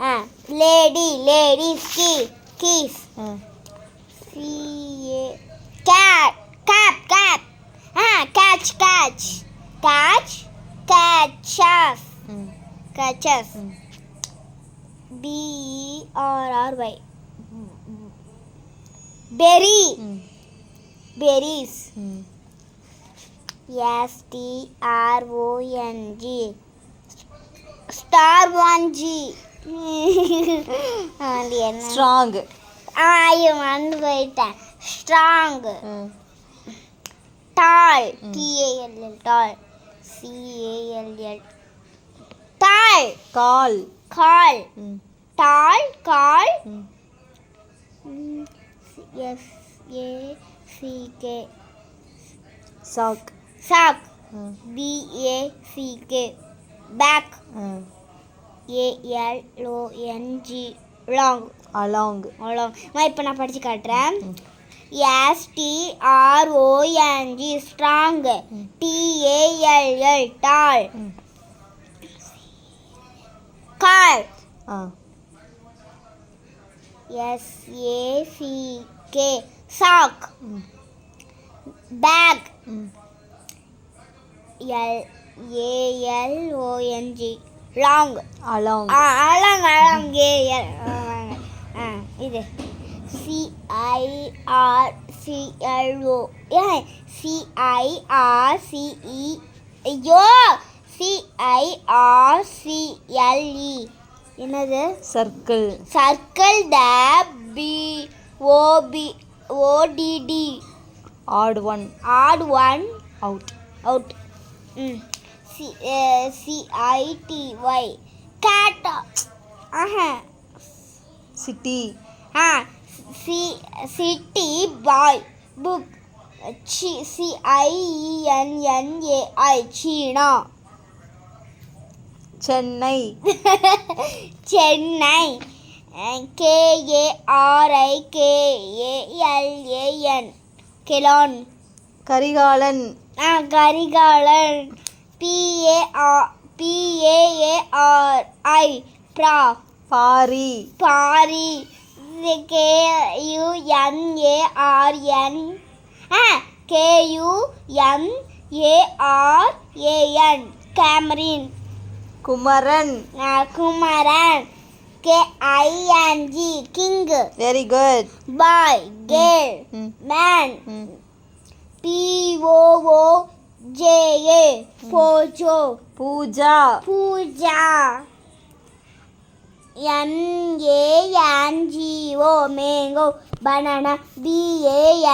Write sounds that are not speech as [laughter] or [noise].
Ah lady ladies key keys hmm C A cat cap cap ah catch catch catch catches hmm catches hmm B R R Y berry hmm berries hmm S T R [laughs] அது என்ன? Strong ஐயோ மறந்து போயிட்டேன். Strong tall. T A L L tall C A L L tall call call tall call S A C K sack sack hmm. B A C K back A L O N G long along long இப்போ நான் படித்து காட்டுறேன். S T R O N G strong. T A L L tall call S A C K sack back L A L O N G long along along along A L இது C I R C L O A C I R C E ஐயோ CIR CLE என்னது? Circle circle the P OP ODD odd one odd one out out hmm C CITY gate Aha city ah C city boy book C CINNAI China Chennai Chennai KARI KALAN கெலான் Karikalan ah Karikalan PAR PAARI ப்ரா. Pari Pari KUNARN ah KUMARAN Cameron. Kumaran. Kumaran KING king very good boy 제의 보조. 보자 부자 얀예 얀지오 맹고 바나나 비에 얀.